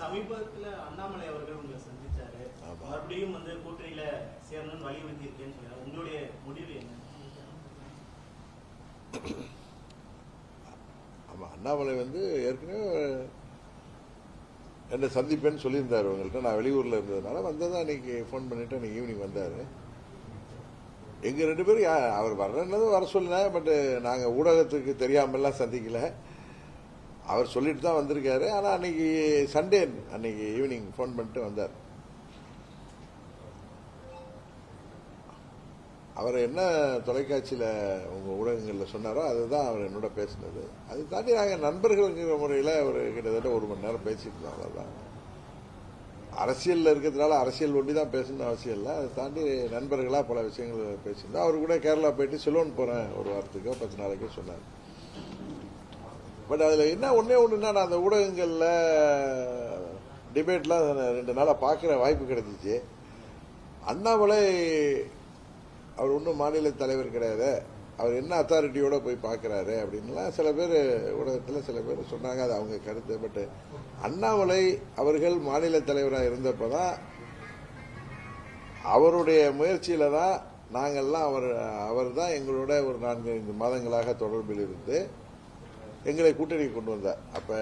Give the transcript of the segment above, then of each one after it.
சமீபத்துல அண்ணாமலை அவர்கள் உங்களை சந்திச்சாரு. மறுபடியும் வந்து கூட்டணியில சேரணும்னு வலியுறுத்தி இருக்கேன்னு சொல்றாரு. உங்களுடைய முடிவு என்ன? ஆமாம் அண்ணாமலை வந்து ஏற்கனவே என்னை சந்திப்பேன்னு சொல்லியிருந்தார் உங்கள்கிட்ட நான் வெளியூரில் இருந்ததுனால வந்ததான் அன்னைக்கு ஃபோன் பண்ணிட்டு அன்னைக்கு ஈவினிங் வந்தார். எங்கள் ரெண்டு பேரும் அவர் வர்றேன்னதும் வர சொல்லினேன் பட்டு நாங்கள் ஊடகத்துக்கு தெரியாமலாம் சந்திக்கல. அவர் சொல்லிட்டு தான் வந்திருக்காரு. ஆனால் அன்னைக்கு சண்டே அன்னைக்கு ஈவினிங் ஃபோன் பண்ணிட்டு வந்தார். அவர் என்ன தொலைக்காட்சியில் உங்கள் ஊடகங்களில் சொன்னாரோ அதுதான் அவர் என்னோட பேசினது. அது தாண்டி நாங்கள் நண்பர்கள்ங்கிற முறையில் ஒரு கிட்டத்தட்ட ஒரு மணி நேரம் பேசிட்டு இருந்தோம் அவ்வளோதான் அரசியலில் இருக்கிறதுனால அரசியல் ஒண்டி தான் பேசணும்னு அவசியம் இல்லை. அதை தாண்டி நண்பர்களாக பல விஷயங்கள் பேசியிருந்தோம். அவர் கூட கேரளா போயிட்டு சிலோன் போகிறேன் ஒரு வாரத்துக்கோ பத்து நாளைக்கோ சொன்னார். பட் அதில் என்ன ஒன்றே ஒன்றுன்னா நான் அந்த ஊடகங்களில் டிபேட்லாம் ரெண்டு நாளாக பார்க்குற வாய்ப்பு கிடைச்சிச்சு. அண்ணாமலை அவர் ஒன்றும் மாநில தலைவர் கிடையாது. அவர் என்ன அத்தாரிட்டியோட போய் பார்க்குறாரு அப்படின்லாம் சில பேர் ஊடகத்தில் சில பேர் சொன்னாங்க அது அவங்க கருத்து. பட் அண்ணாமலை அவர்கள் மாநில தலைவராக இருந்தப்போ தான் அவருடைய முயற்சியில் தான் நாங்கள்லாம் அவர் அவர் தான் எங்களோட ஒரு நான்கு ஐந்து மாதங்களாக தொடர்பில் இருந்து எங்களை கூட்டணி கொண்டு வந்தார் அப்போ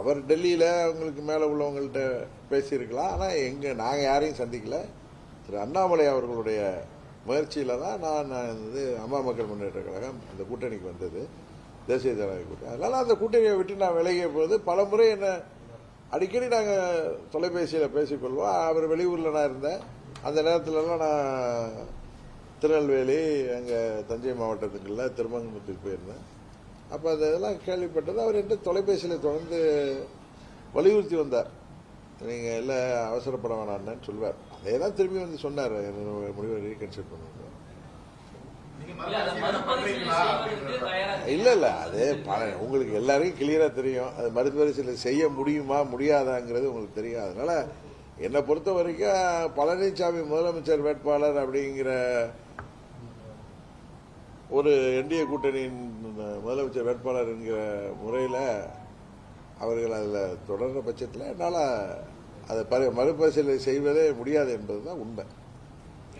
அவர் டெல்லியில் அவங்களுக்கு மேலே உள்ளவங்கள்ட்ட பேசியிருக்கலாம். ஆனால் எங்கள் நாங்கள் யாரையும் சந்திக்கல. திரு அண்ணாமலை அவர்களுடைய முயற்சியில் தான் நான் நான் வந்து அம்மா மக்கள் முன்னேற்ற கழகம் அந்த கூட்டணிக்கு வந்தது. தேசிய ஜனநாயக கூட்டணி. அதனால் அந்த கூட்டணியை விட்டு நான் விலகிய போது பல முறை என்னை அடிக்கடி நாங்கள் தொலைபேசியில் பேசிக்கொள்வோம். அவர் வெளியூரில் நான் இருந்தேன். அந்த நேரத்துலலாம் நான் திருநெல்வேலி அங்கே தஞ்சை மாவட்டத்துக்குள்ள திருமங்கலத்துக்கு போயிருந்தேன். அப்போ அந்த இதெல்லாம் கேள்விப்பட்டது. அவர் என்கிட்ட தொலைபேசியில் தொடர்ந்து வலியுறுத்தி வந்தார். நீங்கள் இல்லை அவசரப்பட வேணான்னு சொல்வார். அதே தான் திரும்பி வந்து சொன்னார். முடிவை ரீகன்சிடர் பண்ணுவாங்க இல்ல? இல்ல. அது பல உங்களுக்கு எல்லாருக்கும் கிளியரா தெரியும். அது மருத்துவரிசையில் செய்ய முடியுமா முடியாதாங்கிறது உங்களுக்கு தெரியும். அதனால என்னை பொறுத்த வரைக்கும் பழனிசாமி முதலமைச்சர் வேட்பாளர் அப்படிங்கிற ஒரு என்டிஏ கூட்டணியின் முதலமைச்சர் வேட்பாளர் என்கிற முறையில் அவர்கள் அதில் தொடர்ற பட்சத்தில் என்னால் அதை பரி மறுபரிசீலனை செய்வதே முடியாது என்பதுதான் உண்மை.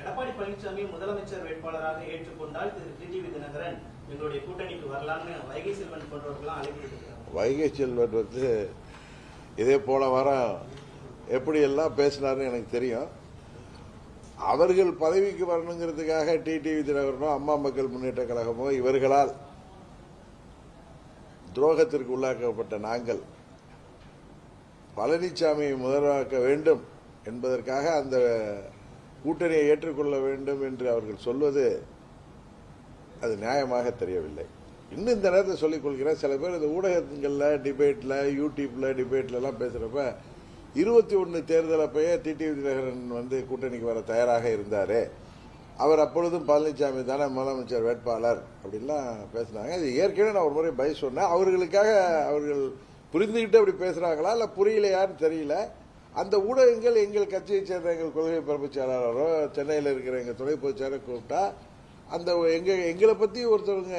எடப்பாடி பழனிசாமி முதலமைச்சர் வேட்பாளராக ஏற்றுக்கொண்டால் திரு. டிடிவி தினகரன் எங்களுடைய கூட்டணிக்கு வரலாம்னு வைகை செல்வன் போன்றவர்கள்லாம் அழைப்பு வைகை செல்வன் வந்து இதே போன வாரம் எப்படியெல்லாம் பேசினாருன்னு எனக்கு தெரியும். அவர்கள் பதவிக்கு வரணுங்கிறதுக்காக டிடிவி தினகரனோ அம்மா மக்கள் முன்னேற்ற கழகமோ இவர்களால் துரோகத்திற்கு உள்ளாக்கப்பட்ட நாங்கள் பழனிசாமியை முதல்வராக்க வேண்டும் என்பதற்காக அந்த கூட்டணியை ஏற்றுக்கொள்ள வேண்டும் என்று அவர்கள் சொல்வது அது நியாயமாக தெரியவில்லை. இன்னும் இந்த நேரத்தில் சொல்லிக் கொள்கிறேன். சில பேர் இந்த ஊடகங்களில் டிபேட்டில் யூடியூப்ல டிபேட்லலாம் பேசுகிறப்ப இருபத்தி ஒன்று தேர்தல் அப்பயே டிடிவி தினகரன் வந்து கூட்டணிக்கு வர தயாராக இருந்தார். அவர் அப்பொழுதும் பழனிசாமி தானே முதலமைச்சர் வேட்பாளர் அப்படின்லாம் பேசினாங்க. இது ஏற்கனவே நான் ஒரு முறை பய சொன்னேன். அவர்களுக்காக அவர்கள் புரிந்துகிட்டு அப்படி பேசுகிறாங்களா இல்லை புரியலையான்னு தெரியல. அந்த ஊடகங்கள் எங்கள் கட்சியை சேர்ந்த எங்கள் கொள்கை பரப்பு செயலாளரோ சென்னையில் இருக்கிற எங்கள் துணை பொதுச்செயலர் கூப்பிட்டா அந்த எங்க எங்களை பற்றி ஒருத்தவங்க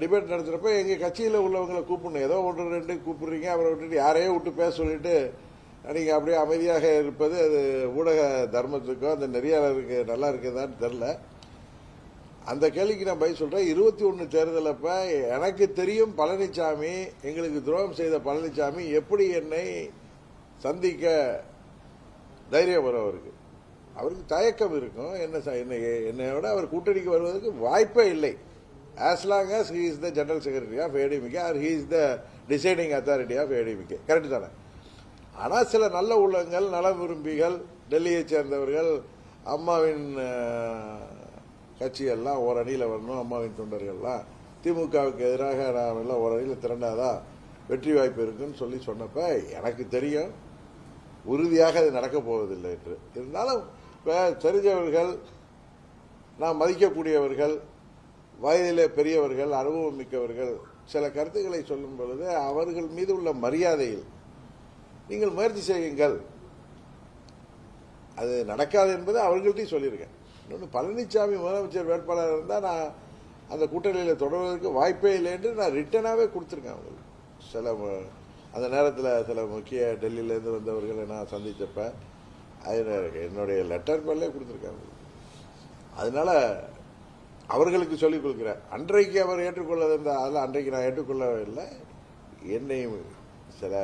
டிபேட் நடத்துகிறப்ப எங்கள் கட்சியில் உள்ளவங்களை கூப்பிடணும். ஏதோ ஒன்று ரெண்டு கூப்பிடுறீங்க. அவரை விட்டுட்டு யாரையோ விட்டு பேச சொல்லிட்டு நீங்கள் அப்படியே அமைதியாக இருப்பது அது ஊடக தர்மத்துக்கோ அந்த நெறியாளருக்கு நல்லா இருக்குதான்னு தெரில அந்த கேள்விக்கு நான் பதில் சொல்கிறேன் இருபத்தி ஒன்று தேர்தலப்போ எனக்கு தெரியும் பழனிசாமி எங்களுக்கு துரோகம் செய்த பழனிசாமி எப்படி என்னை சந்திக்க தைரியம் வரும் அவருக்கு. அவருக்கு தயக்கம் இருக்கும். என்ன என்னை என்னையோட அவர் கூட்டணிக்கு வருவதற்கு வாய்ப்பே இல்லை. As long as he is the general secretary of ADMK or he is the deciding authority of ADMK correct தானே? ஆனால் சில நல்ல உள்ளங்கள் நல விரும்பிகள் டெல்லியைச் சேர்ந்தவர்கள் அம்மாவின் கட்சியெல்லாம் ஒரு அணியில் வரணும் அம்மாவின் தொண்டர்கள்லாம். திமுகவுக்கு எதிராக நாம் எல்லாம் ஒரு அணியில் திரண்டாதான் வெற்றி வாய்ப்பு இருக்குன்னு சொல்லி சொன்னப்ப எனக்கு தெரியும். உறுதியாக அது நடக்கப் போவதில்லை என்று. இருந்தாலும் இப்போ தெரிஞ்சவர்கள் நாம் மதிக்கக்கூடியவர்கள் வயதிலே பெரியவர்கள் அனுபவம் மிக்கவர்கள் சில கருத்துக்களை சொல்லும் பொழுது அவர்கள் மீது உள்ள மரியாதையில் நீங்கள் முயற்சி செய்யுங்கள். அது நடக்காது என்பது அவர்கள்ட்டையும் சொல்லியிருக்கேன். இன்னொன்று பழனிசாமி முதலமைச்சர் வேட்பாளர் இருந்தால் நான் அந்த கூட்டணியில் தொடர்வதற்கு வாய்ப்பே இல்லை என்று நான் ரிட்டனாகவே கொடுத்துருக்கேன் அவங்களுக்கு. சில அந்த நேரத்தில் சில முக்கிய டெல்லியிலேருந்து வந்தவர்களை நான் சந்தித்தப்ப அது என்னுடைய லெட்டர் பேர்லேயே கொடுத்துருக்காங்க அதனால அவர்களுக்கு சொல்லிக் கொடுக்கிறார் அன்றைக்கு அவர் ஏற்றுக்கொள்ள அதில் அன்றைக்கு நான் ஏற்றுக்கொள்ளவில்லை. என்னை சில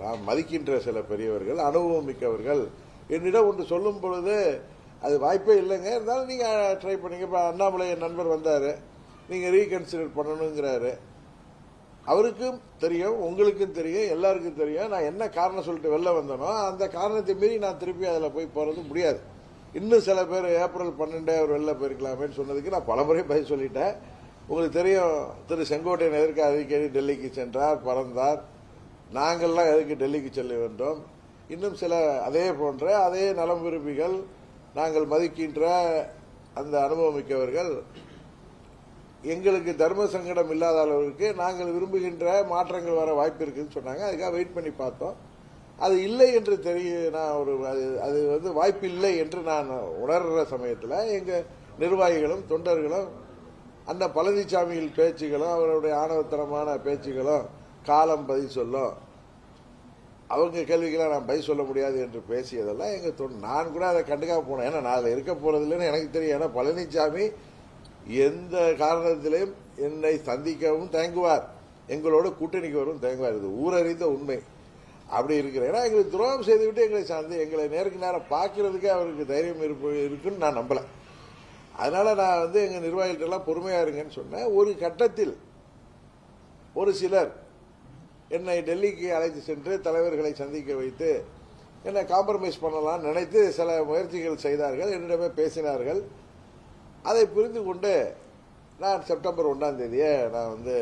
நான் மதிக்கின்ற சில பெரியவர்கள் அனுபவம் மிக்கவர்கள் என்னிடம் ஒன்று சொல்லும் பொழுது அது வாய்ப்பே இல்லைங்க. இருந்தாலும் நீங்கள் ட்ரை பண்ணிங்க. இப்போ அண்ணாமலை என் நண்பர் வந்தார். நீங்கள் ரீகன்சிடர் பண்ணணுங்கிறாரு. அவருக்கும் தெரியும் உங்களுக்கும் தெரியும் எல்லாருக்கும் தெரியும். நான் என்ன காரணம் சொல்லிட்டு வெளில வந்தேனோ அந்த காரணத்தை மீறி நான் திருப்பி அதில் போய் போகிறது முடியாது. இன்னும் சில பேர் ஏப்ரல் பன்னெண்டே அவர் வெளில போயிருக்கலாமேன்னு சொன்னதுக்கு நான் பலமுறை பதில் சொல்லிட்டேன். உங்களுக்கு தெரியும் திரு செங்கோட்டையன் எதற்கு அடிக்கடி டெல்லிக்கு சென்றார் பறந்தார்? நாங்கள்லாம் எதுக்கு டெல்லிக்கு செல்ல வேண்டும்? இன்னும் சில அதே போன்ற அதே நலம் விரும்பிகள் நாங்கள் மதிக்கின்ற அந்த அனுபவமிக்கவர்கள் எங்களுக்கு தர்ம சங்கடம் இல்லாத அளவிற்கு நாங்கள் விரும்புகின்ற மாற்றங்கள் வர வாய்ப்பு இருக்குதுன்னு சொன்னாங்க. அதுக்காக வெயிட் பண்ணி பார்த்தோம். அது இல்லை என்று தெரிய நான் ஒரு அது அது வந்து வாய்ப்பு இல்லை என்று நான் உணர்கிற சமயத்தில் எங்கள் நிர்வாகிகளும் தொண்டர்களும் அந்த பழனிசாமியில் பேச்சுகளும் அவருடைய ஆணவத்தனமான பேச்சுகளும் காலம் பதில் சொல்லும். அவங்க கேள்விக்கெல்லாம் நான் பதில் சொல்ல முடியாது என்று பேசியதெல்லாம் எங்கள் தொ நான் கூட அதை கண்டுக்காக போனேன். ஏன்னா நான் அதில் இருக்க போறதில்லைன்னு எனக்கு தெரியும். ஏன்னா பழனிசாமி எந்த காரணத்திலையும் என்னை சந்திக்கவும் தயங்குவார். எங்களோட கூட்டணிக்கு வரும் தயங்குவார். இது ஊரறிந்த உண்மை. அப்படி இருக்கிற ஏன்னா எங்களுக்கு துரோகம் செய்துவிட்டு எங்களை சார்ந்து எங்களை நேருக்கு நேரம் பார்க்கறதுக்கே அவருக்கு தைரியம் இருப்பு இருக்குன்னு நான் நம்பலை. அதனால் நான் வந்து எங்கள் நிர்வாகிகிட்ட பொறுமையாக இருங்கன்னு சொன்னேன். ஒரு கட்டத்தில் ஒரு சிலர் என்னை டெல்லிக்கு அழைத்து சென்று தலைவர்களை சந்திக்க வைத்து என்னை காம்ப்ரமைஸ் பண்ணலாம்னு நினைத்து சில முயற்சிகள் செய்தார்கள். என்னிடமே பேசினார்கள். அதை புரிந்து கொண்டு நான் செப்டம்பர் ஒன்றாம் தேதியை நான் வந்து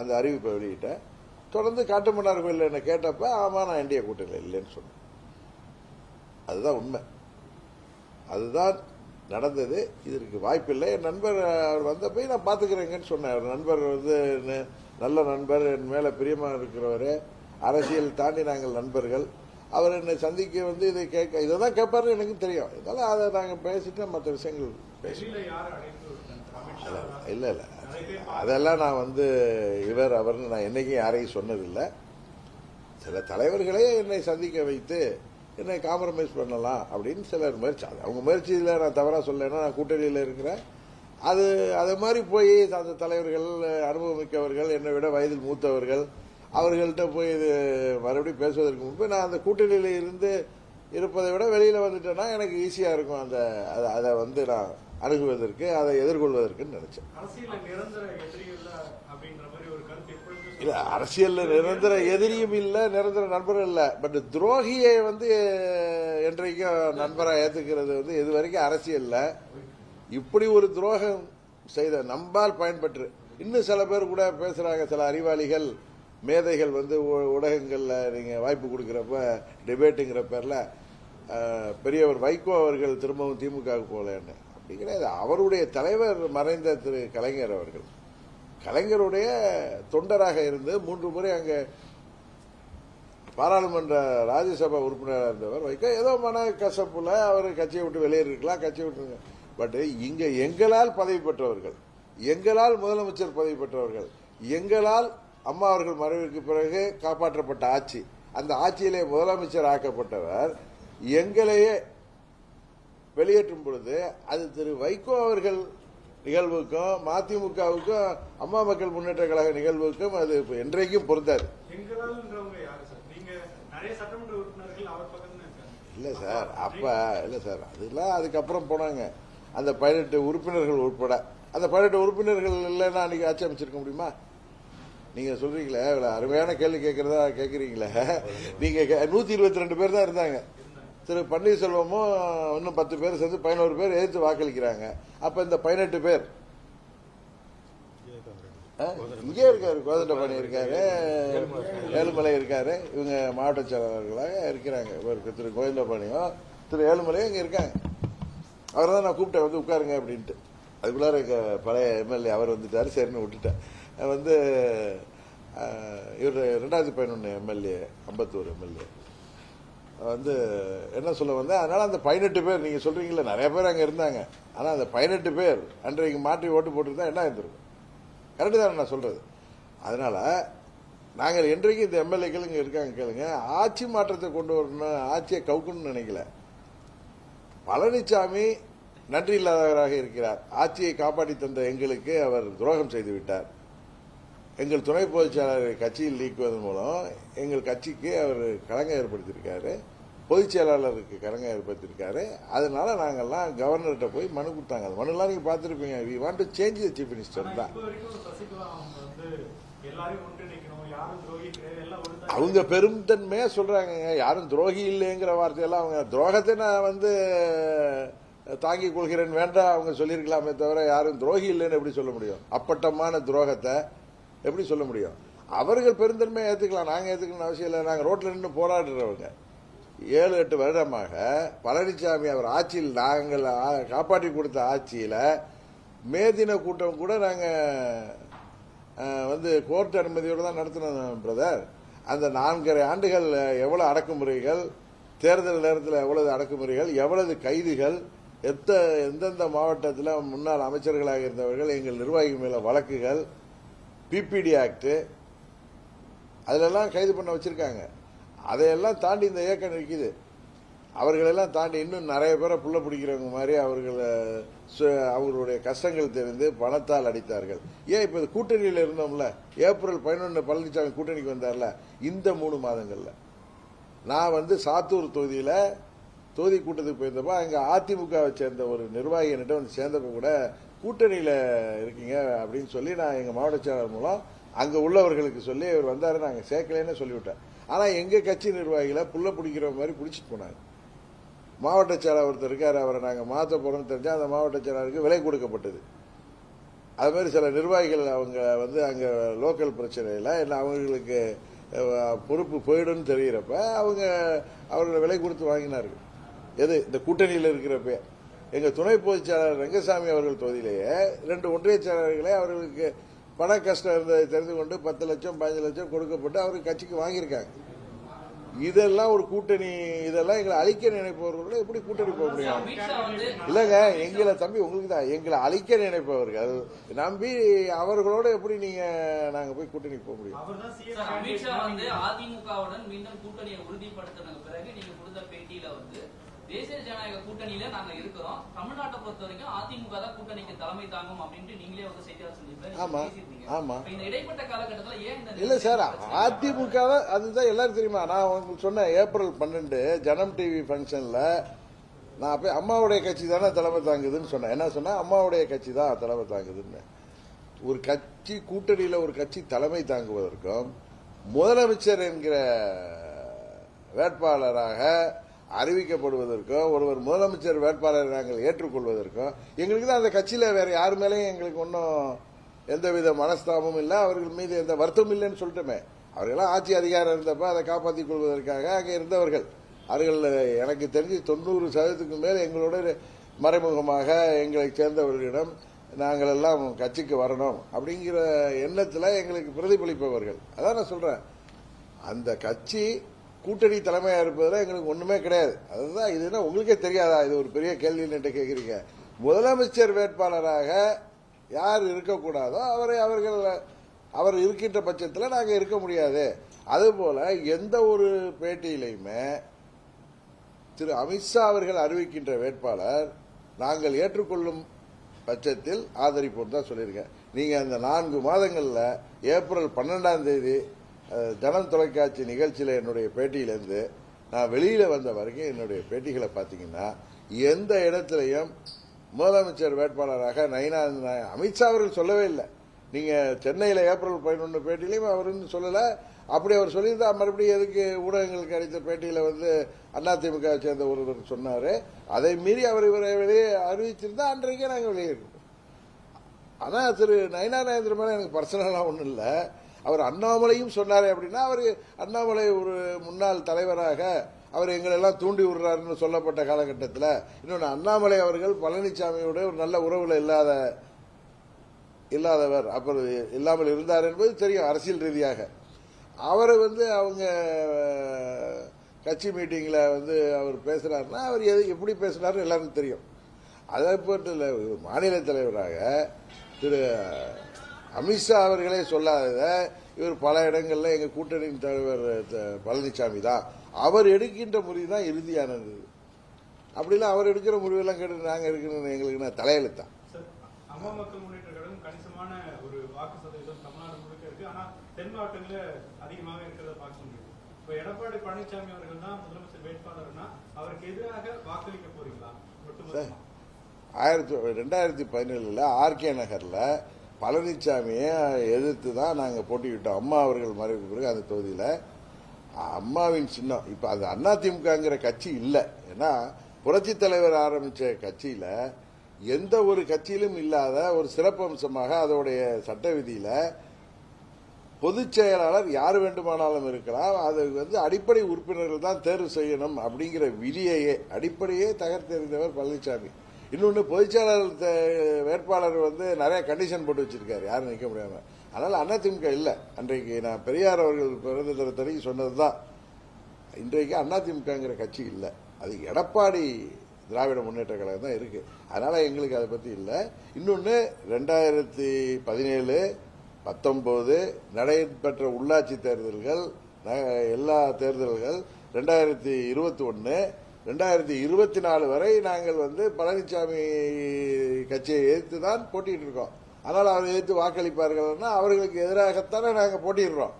அந்த அறிவிப்பை வெளியிட்டேன். தொடர்ந்து காட்டுமன்னார் கோயிலில் என்ன கேட்டப்ப ஆமாம் நான் இந்திய கூட்டணியில் இல்லைன்னு சொன்னேன். அதுதான் உண்மை. அதுதான் நடந்தது. இதற்கு வாய்ப்பில்லை. என் நண்பர் அவர் வந்தப்போ நான் பார்த்துக்கிறேங்கன்னு சொன்னேன். நண்பர் வந்து நல்ல நண்பர் என் மேலே பிரியமாக இருக்கிறவர். அரசியல் தாண்டி நாங்கள் நண்பர்கள். அவர் என்னை சந்திக்க வந்து இதை கேட்க இதை தான் கேட்பாருன்னு எனக்கு தெரியும். இதெல்லாம் அதை நாங்கள் பேசிட்டு மற்ற விஷயங்கள் பேசுவோம். இல்லை இல்லை. அதெல்லாம் நான் வந்து இவர் அவர்னு நான் என்னைக்கும் யாரையும் சொன்னதில்லை. சில தலைவர்களே என்னை சந்திக்க வைத்து என்னை காம்ப்ரமைஸ் பண்ணலாம் அப்படின்னு சிலர் முயற்சி அவங்க முயற்சியில் நான் தவறாக சொல்லலைன்னா நான் கூட்டணியில் இருக்கிறேன். அது அது மாதிரி போய் அந்த தலைவர்கள் அனுபவமிக்கவர்கள் என்னை விட வயதில் மூத்தவர்கள் அவர்கள்ட்ட போய் இது மறுபடியும் பேசுவதற்கு முன்பு நான் அந்த கூட்டணியில் இருந்து இருப்பதை விட வெளியில் வந்துட்டேன்னா எனக்கு ஈஸியாக இருக்கும் அந்த அதை அதை வந்து நான் அணுகுவதற்கு அதை எதிர்கொள்வதற்குன்னு நினச்சேன். இல்ல அரசியல்ல நிரந்தர எதிரியும் இல்ல நிரந்தர நண்பரும் இல்ல. பட் துரோகியை வந்து என்றைக்கும் நண்பரா ஏத்துக்கிறது வந்து இது வரைக்கும் அரசியல்ல. இப்படி ஒரு துரோகம் செய்த நம்பால் பயன்பெற்று. இன்னும் சில பேர் கூட பேசுறாங்க சில அறிவாளிகள் மேதைகள் வந்து ஊடகங்கள்ல நீங்க வாய்ப்பு கொடுக்கறப்ப டிபேட்டுங்கிற பேர்ல பெரியவர் வைகோ அவர்கள் திரும்பவும் திமுக போகலன்னு அப்படி கிடையாது அவருடைய தலைவர் மறைந்த திரு கலைஞர் அவர்கள். கலைஞருடைய தொண்டராக இருந்து மூன்று முறை அங்கே பாராளுமன்ற ராஜ்யசபா உறுப்பினராக இருந்தவர். வைக்க ஏதோ மன கசப்புல அவர் கட்சியை விட்டு வெளியேறிருக்கலாம் கட்சியை விட்டு பட் இங்க எங்களால் பதவி பெற்றவர்கள் எங்களால் முதலமைச்சர் பதவி பெற்றவர்கள் எங்களால் அம்மா அவர்கள் மறைவுக்கு பிறகு காப்பாற்றப்பட்ட ஆட்சி அந்த ஆட்சியிலே முதலமைச்சர் ஆக்கப்பட்டவர் எங்களையே வெளியேற்றும் பொழுது அது திரு வைகோ அவர்கள் நிகழ்வுக்கும் மதிமுகவுக்கும் அம்மா மக்கள் முன்னேற்ற கழக நிகழ்வுக்கும் அது என்றைக்கும் பொருந்தாது. இல்ல சார் அப்ப இல்ல சார் அதெல்லாம் அதுக்கப்புறம் போனாங்க. அந்த பதினெட்டு உறுப்பினர்கள் உட்பட. அந்த பதினெட்டு உறுப்பினர்கள் இல்லைன்னா அன்னைக்கு ஆட்சி அமைச்சிருக்க முடியுமா? நீங்க சொல்றீங்களே இவ்வளவு அருமையான கேள்வி கேட்கறதா கேட்கறீங்களே. நீங்க கே- நூத்தி இருபத்தி ரெண்டு பேர் தான் இருந்தாங்க. திரு பன்னீர்செல்வமும் இன்னும் பத்து பேர் சேர்ந்து பதினோரு பேர் எதிர்த்து வாக்களிக்கிறாங்க. அப்ப இந்த பதினெட்டு பேர்? இங்கே இருக்காரு கோதண்டபாணி இருக்காரு ஏழுமலை இருக்காரு இவங்க மாவட்ட செயலாளர்களாக இருக்கிறாங்க. இவருக்கு திரு கோவிந்தபாணியும் திரு ஏழுமலையும் இங்க இருக்காங்க. அவரை தான் நான் கூப்பிட்டேன் வந்து உட்காருங்க அப்படின்ட்டு. அதுக்குள்ளார எங்க பழைய எம்எல்ஏ அவர் வந்துட்டாரு சரின்னு விட்டுட்டேன். வந்து இவர் ரெண்டாயிரத்தி பதினொன்று எம்எல்ஏ அம்பத்தூர் எம்எல்ஏ. வந்து என்ன சொல்ல வந்தேன்? அதனால அந்த பதினெட்டு பேர் நீங்க சொல்றீங்கல்ல நிறைய பேர் அங்க இருந்தாங்க. ஆனா அந்த பதினெட்டு பேர் அன்றைக்கு மாற்றி ஓட்டு போட்டிருந்தா என்ன இருந்திருக்கும்? கரெக்டு தானே நான் சொல்றது. அதனால நாங்கள் என்றைக்கு இந்த எம்எல்ஏக்கள் இங்கே இருக்காங்க கேளுங்க. ஆட்சி மாற்றத்தை கொண்டு வரணும் ஆட்சியை கவுக்கணும்னு நினைக்கல. பழனிசாமி நன்றி இல்லாதவராக இருக்கிறார். ஆட்சியை காப்பாற்றி தந்த எங்களுக்கு அவர் துரோகம் செய்து விட்டார். எங்கள் துணை பொதுச் செயலாளரை கட்சியில் நீக்குவதன் மூலம் எங்கள் கட்சிக்கு அவர் களங்கம் ஏற்படுத்தியிருக்காரு. பொதுச் செயலாளருக்கு களங்கம் ஏற்படுத்தியிருக்காரு. அதனால நாங்கெல்லாம் கவர்னர்கிட்ட போய் மனு கொடுத்தாங்க. அந்த மனுலாம் நீங்க பார்த்துருப்பீங்க. We want to change the chief minister தான். அவங்க யாரும் துரோகி பெருந்தன்மையா சொல்றாங்க யாரும் துரோகி இல்லைங்கிற வார்த்தையெல்லாம் அவங்க துரோகத்தை நான் வந்து தாங்கிக் கொள்கிறேன். வேண்டாம். அவங்க சொல்லியிருக்கலாமே தவிர யாரும் துரோகி இல்லைன்னு எப்படி சொல்ல முடியும்? அப்பட்டமான துரோகத்தை எப்படி சொல்ல முடியும்? அவர்கள் பெருந்தன்மையை ஏற்றுக்கலாம் நாங்கள் ஏத்துக்கணும்னு அவசியம் இல்லை. நாங்கள் ரோட்டில் நின்று போராடுறவங்க. ஏழு எட்டு வருடமாக பழனிசாமி அவர் ஆட்சியில் நாங்கள் காப்பாற்றி கொடுத்த ஆட்சியில் மேதின கூட்டம் கூட நாங்கள் வந்து கோர்ட் அனுமதியோடு தான் நடத்தினோம் பிரதர். அந்த நான்கரை ஆண்டுகள் எவ்வளோ அடக்குமுறைகள் தேர்தல் நேரத்தில் எவ்வளவு அடக்குமுறைகள் எவ்வளவு கைதுகள் எத்த எந்தெந்த மாவட்டத்தில் முன்னாள் அமைச்சர்களாக இருந்தவர்கள் எங்கள் நிர்வாகி மேல வழக்குகள் பிபிடி ஆக்டு அதிலெல்லாம் கைது பண்ண வச்சுருக்காங்க. அதையெல்லாம் தாண்டி இந்த இயக்கம் நிற்கிது அவர்களெல்லாம் தாண்டி இன்னும் நிறைய பேரை புள்ள பிடிக்கிறவங்க மாதிரி அவர்களை சு- அவர்களுடைய கஷ்டங்கள் தெரிந்து பணத்தால் அடித்தார்கள். ஏன் இப்போ கூட்டணியில் இருந்தோம்ல? ஏப்ரல் பதினொன்று பழனிசாமி கூட்டணிக்கு வந்தார்ல? இந்த மூணு மாதங்களில். நான் வந்து சாத்தூர் தொகுதியில் தொகுதி கூட்டத்துக்கு போயிருந்தப்போ அங்கே அதிமுகவை சேர்ந்த ஒரு நிர்வாகி என்கிட்ட வந்து சேர்ந்தப்ப கூட கூட்டணியில் இருக்கீங்க அப்படின்னு சொல்லி நான் எங்கள் மாவட்ட செயலாளர் மூலம் அங்கே உள்ளவர்களுக்கு சொல்லி இவர் வந்தார். நாங்கள் சேர்க்கலன்னு சொல்லிவிட்டேன். ஆனால் எங்கள் கட்சி நிர்வாகிகளை புள்ள பிடிக்கிற மாதிரி பிடிச்சிட்டு போனாங்க மாவட்ட செயலாளர் ஒருத்தர் இருக்கார். அவரை நாங்கள் மாற்ற போகிறோம்னு தெரிஞ்சால் அந்த மாவட்ட செயலாளருக்கு விலை கொடுக்கப்பட்டது. அது மாதிரி சில நிர்வாகிகள் அவங்க வந்து அங்கே லோக்கல் பிரச்சனையில இல்லை அவங்களுக்கு பொறுப்பு போயிடும்னு தெரிகிறப்ப அவங்க அவர்களை விலை கொடுத்து வாங்கினார்கள். எது? இந்த கூட்டணியில் இருக்கிறப்ப எங்க துணை பொதுச் செயலாளர் ரங்கசாமி அவர்கள் தொகுதியிலேயே ரெண்டு ஒன்றிய செயலாளர்களே அவர்களுக்கு பண கஷ்டம் இருந்ததை தெரிந்து கொண்டு பத்து லட்சம் பதினஞ்சு லட்சம் கொடுக்கப்பட்டு அவருக்கு கட்சிக்கு வாங்கியிருக்காங்க. இதெல்லாம் ஒரு கூட்டணி இதெல்லாம் எங்களை அழிக்க நினைப்பவர்களோட எப்படி கூட்டணி போக முடியும்? இல்லங்க எங்களை தம்பி உங்களுக்கு தான் எங்களை அழிக்க நினைப்பவர்கள். நம்பி அவர்களோட எப்படி நீங்க நாங்க போய் கூட்டணி போக முடியும்? அவர் அதிமுகவுடன் மீண்டும் கூட்டணியை உறுதிப்படுத்தின பிறகு நீங்க கொடுத்த பேட்டியில வந்து தேசிய ஜனநாயக கூட்டணியில நாங்க இருக்கிறோம் தமிழ்நாட்டை பொறுத்த வரைக்கும் அதிமுக தான் கூட்டணிக்கு தலைமை தாங்கும் அப்படின்ட்டு நீங்களே வந்து செய்தியாளர் சந்திப்பில் ஆமா. இந்த இடைப்பட்ட காலகட்டத்துல ஏன் இல்ல சார்? அதிமுக தான் அதுதான் எல்லாரும் தெரியுமா நான் உங்களுக்கு சொன்னேன் ஏப்ரல் பன்னெண்டு ஜனம் டிவி ஃபங்க்ஷன்ல நான் போய் அம்மாவுடைய கட்சி தானே தலைமை தாங்குதுன்னு சொன்னேன் என்ன சொன்னேன் அம்மாவுடைய கட்சி தான் தலைமை தாங்குதுன்னு ஒரு கட்சி கூட்டணியில ஒரு கட்சி தலைமை தாங்குவதற்கும் முதலமைச்சர் என்கிற வேட்பாளராக அறிவிக்கப்படுவதற்கும் ஒருவர் முதலமைச்சர் வேட்பாளரை நாங்கள் ஏற்றுக்கொள்வதற்கும் எங்களுக்கு தான் அந்த கட்சியில் வேற யார் மேலேயும் எங்களுக்கு ஒன்றும் எந்தவித மனஸ்தாபமும் இல்லை. அவர்கள் மீது எந்த வருத்தமும் இல்லைன்னு சொல்லிட்டோமே. அவர்களெல்லாம் ஆட்சி அதிகாரம் இருந்தப்ப அதை காப்பாற்றிக் கொள்வதற்காக அங்கே இருந்தவர்கள். அவர்கள் எனக்கு தெரிஞ்சு தொண்ணூறு சதவீதத்துக்கு மேல் எங்களோட மறைமுகமாக எங்களை சேர்ந்தவர்களிடம் நாங்கள் எல்லாம் கட்சிக்கு வரணும் அப்படிங்கிற எண்ணத்தில் எங்களுக்கு பிரதிபலிப்பவர்கள். அதான் நான் சொல்கிறேன் அந்த கட்சி கூட்டணி தலைமையா இருப்பதுல எங்களுக்கு ஒண்ணுமே கிடையாது. அதுதான் இது என்ன உங்களுக்கே தெரியாதா? இது ஒரு பெரிய கேள்வி கேட்குறீங்க முதலமைச்சர் வேட்பாளராக யார் இருக்கக்கூடாதோ அவரை அவர்கள் அவர் இருக்கின்ற பட்சத்தில் நாங்கள் இருக்க முடியாது. அதுபோல எந்த ஒரு பேட்டியிலையுமே திரு அமித்ஷா அவர்கள் அறிவிக்கின்ற வேட்பாளர் நாங்கள் ஏற்றுக்கொள்ளும் பட்சத்தில் ஆதரிப்போம் தான் சொல்லியிருக்கேன். நீங்கள் அந்த நான்கு மாதங்களில் ஏப்ரல் பன்னெண்டாம் தேதி ஜனல் ஜனம் தொலைக்காட்சி நிகழ்ச்சியில் என்னுடைய பேட்டியிலிருந்து நான் வெளியில் வந்த வரைக்கும் என்னுடைய பேட்டிகளை பார்த்தீங்கன்னா எந்த இடத்துலையும் முதலமைச்சர் வேட்பாளராக நயினா அமித்ஷா அவர்கள் சொல்லவே இல்லை. நீங்கள் சென்னையில் ஏப்ரல் பதினொன்று பேட்டிலையும் அவர் சொல்லலை. அப்படி அவர் சொல்லியிருந்தா மறுபடியும் எதுக்கு ஊடகங்களுக்கு அளித்த பேட்டியில் வந்து அதிமுக சேர்ந்த ஒருவர் சொன்னார். அதை மீறி அவர் இவரை வெளியே அறிவிச்சிருந்தா அன்றைக்கே நாங்கள் வெளியேறோம் ஆனால் திரு நயனா நாயந்திர எனக்கு பர்சனலாக ஒன்றும் இல்லை. அவர் அண்ணாமலையும் சொன்னார் அப்படின்னா அவர் அண்ணாமலை ஒரு முன்னாள் தலைவராக அவர் எங்களெல்லாம் தூண்டி விடுறாருன்னு சொல்லப்பட்ட காலகட்டத்தில் இன்னொன்று அண்ணாமலை அவர்கள் பழனிசாமியோட ஒரு நல்ல உறவில் இல்லாத இல்லாதவர். அப்புறம் இல்லாமல் இருந்தார் என்பது தெரியும் அரசியல் ரீதியாக. அவரை வந்து அவங்க கட்சி மீட்டிங்கில் வந்து அவர் பேசுகிறாருன்னா அவர் எது எப்படி பேசுகிறாருன்னு எல்லாருக்கும் தெரியும். அதை போட்டு இல்லை, மாநில தலைவராக திரு அமித்ஷா அவர்களே சொல்லாதத இவர் பல இடங்கள்ல எங்க கூட்டணியின் தலைவர் பழனிசாமி தான். அவர் எடுக்கின்ற முடிவு தான் இறுதியானது. அப்படிலாம் அவர் எடுக்கிற முடிவெல்லாம் கேட்டு நாங்க எடுக்கணும் எங்களுக்கு என்ன தலையெழுத்தான் எடப்பாடி பழனிசாமி அவர்கள் தான் முதலமைச்சர் வேட்பாளர்னா அவருக்கு எதிராக வாக்களிக்க போறீங்களா? ஒட்டுமொத்தமா ஆயிரத்தி ரெண்டாயிரத்தி பதினேழுல ஆர்கே நகர்ல பழனிசாமியை எதிர்த்து தான் நாங்கள் போட்டிக்கிட்டோம் அம்மா அவர்கள் மறைவுக்கு பிறகு அந்த தொகுதியில் அம்மாவின் சின்னம். இப்போ அது அதிமுகங்கிற கட்சி இல்லை. ஏன்னா புரட்சித் தலைவர் ஆரம்பித்த கட்சியில் எந்த ஒரு கட்சியிலும் இல்லாத ஒரு சிறப்பம்சமாக அதோடைய சட்ட விதியில் பொதுச் செயலாளர் யார் வேண்டுமானாலும் இருக்கலாம். அது வந்து அடிப்படை உறுப்பினர்கள் தான் தேர்வு செய்யணும் அப்படிங்கிற விதியையே அடிப்படையே தகர்த்தெறிந்தவர் பழனிசாமி இன்னொன்று பொதுச்செயலாளர் தே- வேட்பாளர் வந்து நிறைய கண்டிஷன் போட்டு வச்சிருக்காரு. யாரும் நிற்க முடியாமல் அதனால் அதிமுக இல்லை. அன்றைக்கு நான் பெரியார் அவர்கள் பிறந்த தினத்தனைக்கு சொன்னது தான் இன்றைக்கு அதிமுகங்கிற கட்சி இல்லை. அது எடப்பாடி திராவிட முன்னேற்ற கழகம் தான் இருக்குது அதனால் எங்களுக்கு அதை பற்றி இல்லை. இன்னொன்று ரெண்டாயிரத்தி பதினேழு பத்தொம்போது நடைபெற்ற உள்ளாட்சி தேர்தல்கள் எல்லா தேர்தல்கள் ரெண்டாயிரத்தி இருபத்தி ஒன்று ரெண்டாயிரத்தி இருபத்தி நாலு வரை நாங்கள் வந்து பழனிசாமி கட்சியை எதிர்த்து தான் போட்டிட்டு இருக்கோம் அதனால் அவரை எதிர்த்து வாக்களிப்பார்கள்னா அவர்களுக்கு எதிராகத்தானே நாங்கள் போட்டிடுறோம்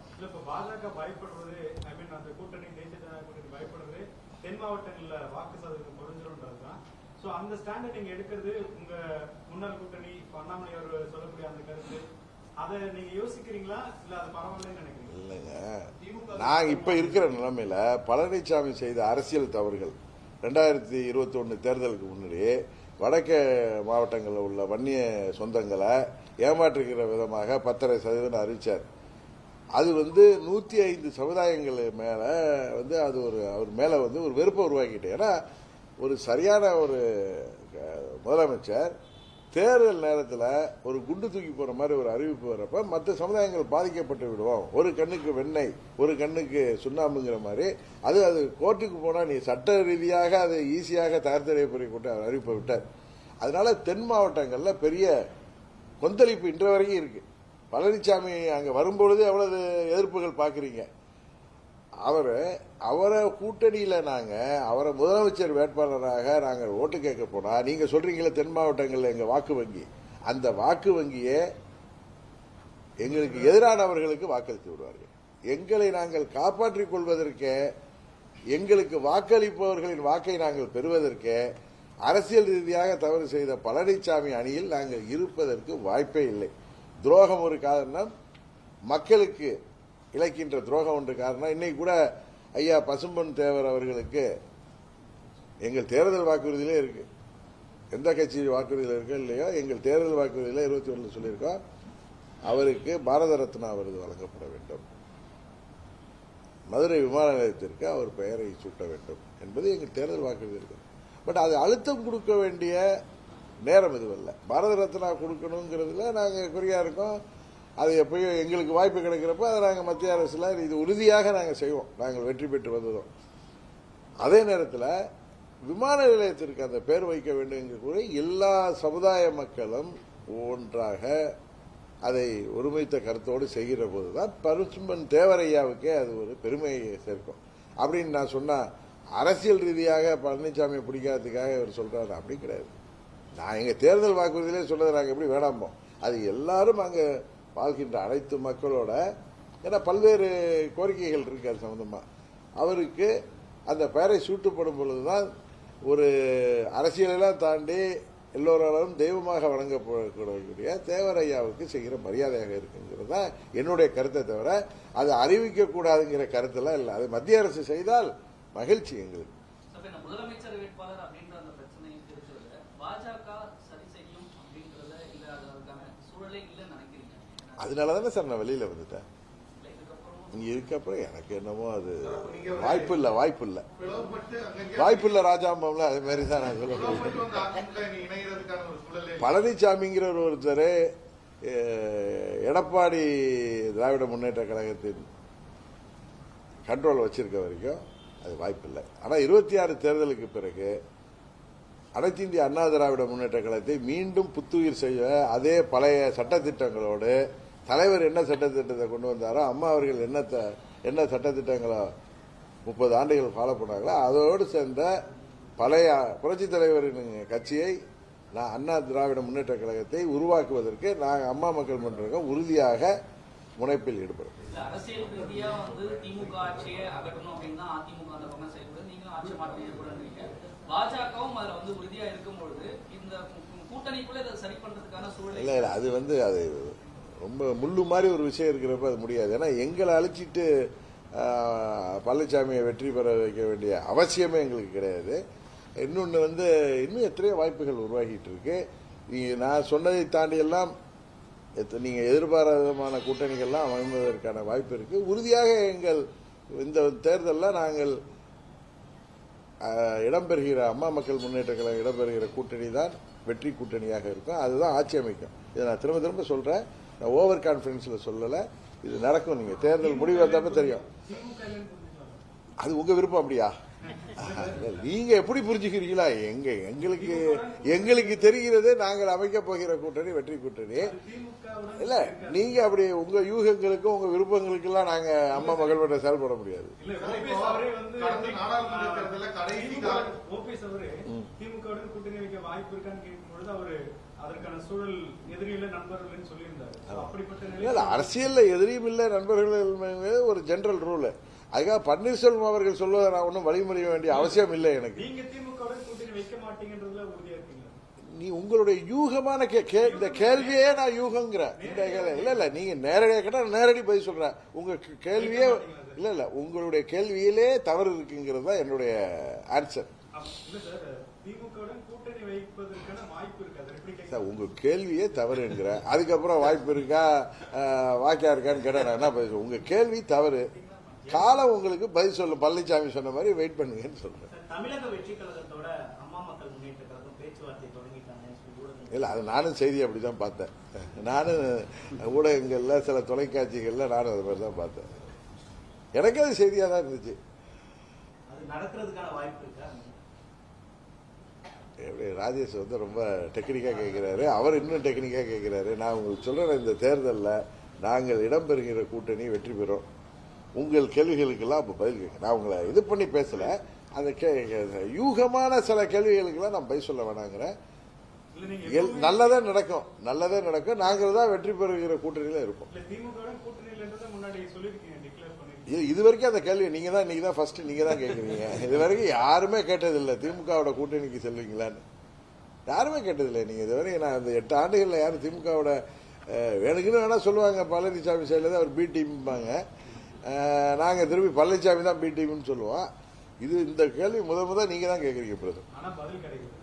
தென் மாவட்டங்கள்ல வாக்கு சதவீதம் குறைஞ்சிரும்ன்றதுதான் சோ அந்த ஸ்டாண்டை நீங்க எடுக்கிறது உங்க முன்னாள் கூட்டணி இப்ப அண்ணாமலை அவர் சொல்லக்கூடிய அந்த கருத்து அதை நீங்க யோசிக்கிறீங்களா? இல்ல அது பரவாயில்லன்னு நினைக்கிறீங்களா? இல்லைங்க. நான் இப்ப இருக்கிற நிலைமையில பழனிசாமி செய்த அரசியல் தவறுகள் ரெண்டாயிரத்தி இருபத்தி ஒன்று தேர்தலுக்கு முன்னாடி வடக்கு மாவட்டங்களில் உள்ள வன்னிய சொந்தங்களை ஏமாற்றுகிற விதமாக பத்தரை சதவீதம் அறிவிச்சார். அது வந்து நூற்றி ஐந்து சமுதாயங்கள் மேலே வந்து அது ஒரு அவர் மேலே வந்து ஒரு வெறுப்பை உருவாக்கிட்டு ஏன்னா ஒரு சரியான ஒரு முதலமைச்சர் தேர்தல் நேரத்தில் ஒரு குண்டு தூக்கி போகிற மாதிரி ஒரு அறிவிப்பு வரப்ப மற்ற சமுதாயங்கள் பாதிக்கப்பட்டு விடுவோம். ஒரு கண்ணுக்கு வெண்ணெய் ஒரு கண்ணுக்கு சுண்ணாம்புங்கிற மாதிரி. அது அது கோர்ட்டுக்கு போனால் நீ சட்ட ரீதியாக அது ஈஸியாக தயார்த்தடைய போய் கொண்டு அவர் அறிவிப்பை விட்டார். அதனால தென் மாவட்டங்களில் பெரிய கொந்தளிப்பு இன்று வரைக்கும் இருக்குது பழனிசாமி அங்கே வரும்பொழுது எவ்வளவு எதிர்ப்புகள் பார்க்குறீங்க அவரை அவரை கூட்டணியில் நாங்கள் அவரை முதலமைச்சர் வேட்பாளராக நாங்கள் ஓட்டு கேட்க போனால் நீங்கள் சொல்கிறீங்களே தென் மாவட்டங்களில் எங்கள் வாக்கு வங்கி. அந்த வாக்கு வங்கியை எங்களுக்கு எதிரானவர்களுக்கு வாக்களித்து விடுவார்கள். எங்களை நாங்கள் காப்பாற்றிக் கொள்வதற்கே எங்களுக்கு வாக்களிப்பவர்களின் வாக்கை நாங்கள் பெறுவதற்கே அரசியல் ரீதியாக தவறு செய்த பழனிசாமி அணியில் நாங்கள் இருப்பதற்கு வாய்ப்பே இல்லை. துரோகம் ஒரு காரணம். மக்களுக்கு இலக்கின்ற துரோகம் ஒன்று காரணம். இன்னைக்கு கூட ஐயா பசும்பொன் தேவர் அவர்களுக்கு எங்கள் தேர்தல் வாக்குறுதியிலே இருக்கு. எந்த கட்சி வாக்குறுதியில் இருக்கோ இல்லையோ எங்கள் தேர்தல் வாக்குறுதியில் இருபத்தி ஒன்று சொல்லியிருக்கோம். அவருக்கு பாரத ரத்னா விருது வழங்கப்பட வேண்டும். மதுரை விமான நிலையத்திற்கு அவர் பெயரை சூட்ட வேண்டும் என்பது எங்கள் தேர்தல் வாக்குறுதி இருக்கு. பட் அது அழுத்தம் கொடுக்க வேண்டிய நேரம் இதுவல்ல. பாரத ரத்னா கொடுக்கணுங்கிறதுல நாங்கள் குறியாக இருக்கோம். அது எப்பயும் எங்களுக்கு வாய்ப்பு கிடைக்கிறப்ப அதை நாங்கள் மத்திய அரசில் இது உறுதியாக நாங்கள் செய்வோம். நாங்கள் வெற்றி பெற்று வந்ததும். அதே நேரத்தில் விமான நிலையத்திற்கு அந்த பேர் வைக்க வேண்டும் கூட எல்லா சமுதாய மக்களும் ஒன்றாக அதை ஒருமித்த கருத்தோடு செய்கிற போதுதான் பருசும்பன் தேவரையாவுக்கே அது ஒரு பெருமையை சேர்க்கும். அப்படின்னு நான் சொன்னால் அரசியல் ரீதியாக பழனிசாமியை பிடிக்காததுக்காக இவர் சொல்கிறாரு அப்படி கிடையாது. நான் எங்கள் தேர்தல் வாக்குறுதியிலே சொன்னதை நாங்கள் எப்படி வேணாம்போம் அது எல்லாரும் அங்கே வாழ்கின்ற அனைத்து மக்களோட ஏன்னா பல்வேறு கோரிக்கைகள் இருக்கு அது அவருக்கு அந்த பெயரை சூட்டப்படும் பொழுதுதான் ஒரு அரசியலெல்லாம் தாண்டி எல்லோராலும் தெய்வமாக வழங்கப்படக்கூடிய தேவரையாவுக்கு செய்கிற மரியாதையாக இருக்குங்கிறது தான் என்னுடைய கருத்தை தவிர அதை அறிவிக்கக்கூடாதுங்கிற கருத்தெல்லாம் இல்லை. அது மத்திய அரசு செய்தால் மகிழ்ச்சி எங்களுக்கு இப்ப இந்த முதலமைச்சர் வேட்பாளர் அப்படின்ற அந்த பிரச்சனை இருக்கிறது பாஜக சரி செய்யும் அப்படின்றத இல்ல அது அதுக்கான சூழலே இல்லைன்னு நினைக்கிறீங்க ஏன்னா, அதனால தானே சார் நான் வெளியில வந்துட்டேன். இங்கே இதுக்கப்புறமும் இருக்கப்பறம் எனக்கு என்னமோ அது வாய்ப்பு இல்லை வாய்ப்பு இல்லை வாய்ப்பு இல்லை ராஜாம்பம்ல அது மாதிரி தான் நான் சொல்ல முடியும். பழனிசாமிங்கிற ஒருத்தர் எடப்பாடி திராவிட முன்னேற்ற கழகத்தின் கண்ட்ரோல் வச்சிருக்க வரைக்கும் அது வாய்ப்பில்லை. ஆனால் இருபத்தி ஆறு தேர்தலுக்கு பிறகு அனைத்து இந்திய அண்ணா திராவிட முன்னேற்ற கழகத்தை மீண்டும் புத்துயிர் செய்ய அதே பழைய சட்டத்திட்டங்களோடு தலைவர் என்ன சட்டத்திட்டத்தை கொண்டு வந்தாரோ அம்மா அவர்கள் என்ன என்ன சட்டத்திட்டங்களோ முப்பது ஆண்டுகள் ஃபாலோ பண்ணாங்களோ அதோடு சேர்ந்த பழைய புரட்சி தலைவரின் கட்சியை நான் அண்ணா திராவிட முன்னேற்ற கழகத்தை உருவாக்குவதற்கு நாங்கள் அம்மா மக்கள் மன்றம் உறுதியாக முனைப்பில் ஈடுபடும் இல்லை இல்லை அது வந்து அது ரொம்ப முள்ளு மாதிரி ஒரு விஷயம் இருக்கிறப்ப அது முடியாது. ஏன்னா எங்களை அழிச்சிட்டு பழனிசாமியை வெற்றி பெற வைக்க வேண்டிய அவசியமே எங்களுக்கு கிடையாது. இன்னொன்று வந்து இன்னும் எத்தனையோ வாய்ப்புகள் உருவாகிட்டு இருக்கு. நீங்கள் நான் சொன்னதை தாண்டி எல்லாம் நீங்கள் எதிர்பாராத விதமான கூட்டணிகள்லாம் அமைவதற்கான வாய்ப்பு இருக்கு. உறுதியாக எங்கள் இந்த தேர்தலில் நாங்கள் இடம்பெறுகிற அம்மா மக்கள் முன்னேற்ற கழகம் இடம்பெறுகிற கூட்டணி தான் வெற்றி கூட்டணியாக இருக்கும். அதுதான் ஆட்சி அமைக்கும். இதை நான் திரும்ப திரும்ப சொல்கிறேன் நான் ஓவர் கான்ஃபிடன்ஸ்ல சொல்லல. இது நடக்கும். நீங்க தேர்தல் முடிவு வந்தப்ப தெரியும். அது உங்க விருப்பம் அப்படியா? இல்ல, நீங்க எப்படி புரிஞ்சுக்கிறீங்களா? எங்க எங்களுக்கு எங்களுக்கு தெரிகிறது நாங்கள் அமைக்க போகிற கூட்டணி வெற்றி கூட்டணி. இல்லை இல்ல நீங்க அப்படி உங்க யூகங்களுக்கும் உங்க விருப்பங்களுக்கெல்லாம் நாங்க அம்மா மகள் மன்ற செயல்பட முடியாது. திமுக கூட்டணி வைக்க வாய்ப்பு இருக்கான்னு அதற்கான சூழல் எதிரியில நண்பர்கள் சொல்லி இல்ல அரசியல்ல எதிரியும் இல்லை நண்பர்கள் ஒரு ஜெனரல் ரூல் அதுக்காக பன்னீர்செல்வம் அவர்கள் சொல்வதை நான் ஒன்றும் வழிமுறைய வேண்டிய அவசியம் இல்லை எனக்கு. நீ உங்களுடைய யூகமான கே- இந்த கேள்வியே நான் யூகங்கிறேன் இந்த இல்ல இல்ல நீங்க நேரடியாக கேட்டா நான் நேரடி பதில் சொல்றேன். உங்க கே- கேள்வியே இல்ல இல்ல உங்களுடைய கேள்வியிலே தவறு இருக்குங்கிறது தான் என்னுடைய ஆன்சர் திமுகவுடன் கூட்டணி வைப்பதற்கான வாய்ப்பு இருக்கு அதை எப்படி கேட்க சார் உங்க கேள்வியே தவறுங்கிற. அதுக்கப்புறம் வாய்ப்பு இருக்கா? வாக்கியா இருக்கான்னு கேட்டா நான் என்ன பதில் சொல்ல- உங்க கேள்வி தவறு. காலம் உங்களுக்கு பதில் சொல்லும். பழனிசாமி சொன்ன மாதிரி வெயிட் பண்ணுங்கன்னு சொல்றேன். சொல்லி இல்ல அது நானும் செய்தி அப்படிதான் பார்த்தேன். நானும் ஊடகங்கள்ல சில தொலைக்காட்சிகள்ல நானும் அது மாதிரி தான் பார்த்தேன். எனக்கு அது செய்தியா தான் இருந்துச்சு அது நடக்கிறதுக்கான வாய்ப்பு இருக்கா எப்படி ராஜேஷ் வந்து ரொம்ப டெக்னிக்கா கேட்கிறாரு அவர் இன்னும் டெக்னிக்கா கேட்கிறாரு நான் உங்களுக்கு சொல்றேன் இந்த தேர்தலில் நாங்கள் இடம்பெறுகிற கூட்டணி வெற்றி பெறும். உங்கள் கேள்விகளுக்கெல்லாம் அப்போ பதில் கேட்க நான் உங்களை இது பண்ணி பேசல. அந்த கே- யூகமான சில கேள்விகளுக்கெல்லாம் நான் பதில் சொல்ல வேணாங்கிறேன். நல்லதே நடக்கும். நல்லதே நடக்கும். நாங்கள் தான் வெற்றி பெறுகிற கூட்டணியில இருப்போம். இது இது வரைக்கும் அந்த கேள்வி நீங்க தான் நீங்க தான் ஃபர்ஸ்ட் நீங்க தான் கேட்குறீங்க இது வரைக்கும் யாருமே கேட்டதில்லை. திமுகவோட கூட்டணிக்கு செல்வீங்களான்னு. யாருமே கேட்டதில்லை நீங்க. இது வரைக்கும் நான் இந்த எட்டு ஆண்டுகள்ல யாரும் திமுகவோட வேணுக்குன்னு வேணா சொல்லுவாங்க. பழனிசாமி சைடில் தான் அவர் பி டீம்பாங்க நாங்க திருப்பி பழனிசாமி தான் பி டீம்னு சொல்லுவோம். இது இந்த கேள்வி முத முத நீங்க தான் கேட்குறீங்க பிரதர் ஆனா பதில் கிடைக்குது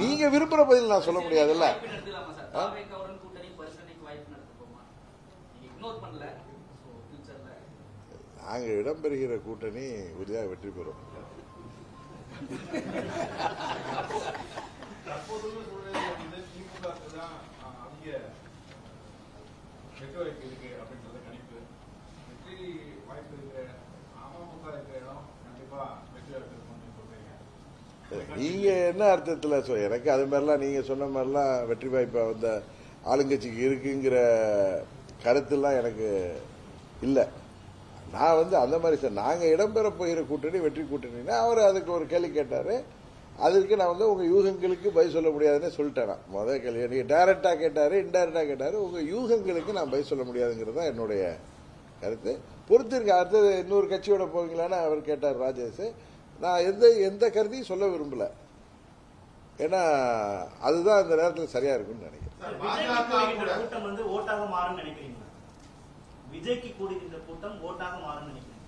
நீங்க விரும்புற பதில் நான் சொல்ல முடியாதுல்ல வாய்ப்பு நடத்தலாமா சார் தாவேக்காவுடன் கூட்டணி பரிசீலனைக்கு வாய்ப்பு நடத்துப்போமா நீங்க இக்னோர் பண்ணல ஸோ ஃபியூச்சர்ல நாங்க இடம்பெறுகிற கூட்டணி உறுதியாக வெற்றி பெறும். வந்து நீங்க என்ன அர்த்தத்துல எனக்கு அது மாதிரிலாம் நீங்க சொன்ன மாதிரிலாம் வெற்றி வாய்ப்பு அந்த ஆளுங்கட்சிக்கு இருக்குங்கிற கருத்துலாம் எனக்கு இல்லை. நான் வந்து அந்த மாதிரி சார் நாங்கள் இடம்பெற போகிற கூட்டணி வெற்றி கூட்டணின்னா அவர் அதுக்கு ஒரு கேள்வி கேட்டார். அதுக்கு நான் வந்து உங்கள் யூகங்களுக்கு பதில் சொல்ல முடியாதுன்னு சொல்லிட்டேன் நான். முதல் கேள்வி நீங்கள் டைரெக்டாக கேட்டார் இன்டைரக்டாக கேட்டார் உங்கள் யூகங்களுக்கு நான் பதில் சொல்ல முடியாதுங்கிறது தான் என்னுடைய கருத்து. பொறுத்திருக்கு அடுத்தது இன்னொரு கட்சியோட போவீங்களான்னு அவர் கேட்டார் ராஜேஷ். நான் எந்த எந்த கருத்தையும் சொல்ல விரும்பல. ஏன்னா அதுதான் அந்த நேரத்தில் சரியா இருக்கும்னு நினைக்கிறேன். விஜய்க்கு கூடுகின்ற கூட்டம் ஓட்டாக மாறும் நினைக்கிறேன்.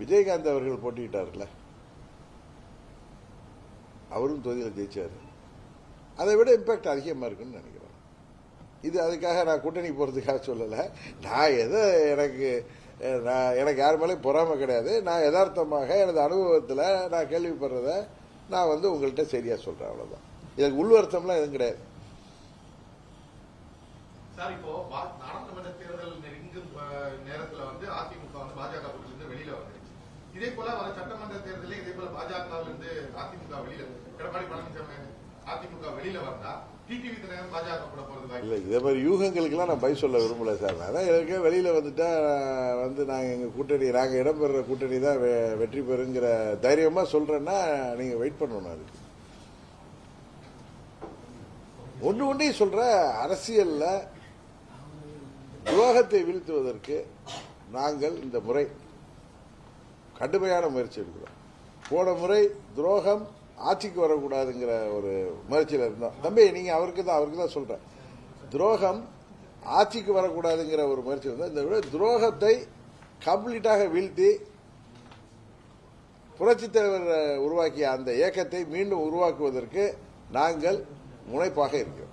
விஜயகாந்த் அவர்கள் போட்டியிட்டார்ல? அவரும் தொகுதியில் ஜெயிச்சாரு. அதை விட இம்பாக்ட் அதிகமாக இருக்குன்னு நினைக்கிறேன். இது அதுக்காக நான் கூட்டணி போகிறதுக்காக சொல்லலை. நான் எதை எனக்கு நான் எனக்கு யார் மேலேயும் பொறாமை கிடையாது. நான் யதார்த்தமாக எனது அனுபவத்தில் நான் கேள்விப்படுறத நான் வந்து உங்கள்கிட்ட சரியாக சொல்கிறேன் அவ்வளோதான் இதுக்கு உள்வருத்தம்லாம் எதுவும் கிடையாது. சார் இப்போ நாடாளுமன்ற தேர்தல் நெருங்கும் நேரத்துல வந்து அதிமுக வந்து பாஜக இருந்து வெளியில வந்துருச்சு இதே போல வர சட்டமன்ற தேர்தலில் இதே போல பாஜகவில இருந்து அதிமுக வெளியில எடப்பாடி பழனிசாமி அதிமுக வெளியில வந்தா டிடிவி தினகரன் பாஜக கூட போறது இல்லை இதே மாதிரி யூகங்களுக்கெல்லாம் நான் பை சொல்ல விரும்பல சார். அதான் எனக்கு வெளியில் வந்துட்டா வந்து நாங்கள் எங்கள் கூட்டணி நாங்கள் இடம்பெறுற கூட்டணி தான் வெற்றி பெறுங்கிற தைரியமாக சொல்கிறேன்னா நீங்கள் வெயிட் பண்ணணும் அதுக்கு. ஒன்று ஒன்றையும் சொல்கிற அரசியலில் துரோகத்தை வீழ்த்துவதற்கு நாங்கள் இந்த முறை கடுமையான முயற்சி எடுக்கிறோம். போன முறை துரோகம் ஆட்சிக்கு வரக்கூடாதுங்கிற ஒரு முயற்சியில் இருந்தோம். தம்பி நீங்கள் அவருக்கு தான் அவருக்கு தான் சொல்கிறேன் துரோகம் ஆட்சிக்கு வரக்கூடாதுங்கிற ஒரு முயற்சி இருந்தோம் இந்த விட துரோகத்தை கம்ப்ளீட்டாக வீழ்த்தி புரட்சித் தலைவர் உருவாக்கிய அந்த இயக்கத்தை மீண்டும் உருவாக்குவதற்கு நாங்கள் முனைப்பாக இருக்கிறோம்.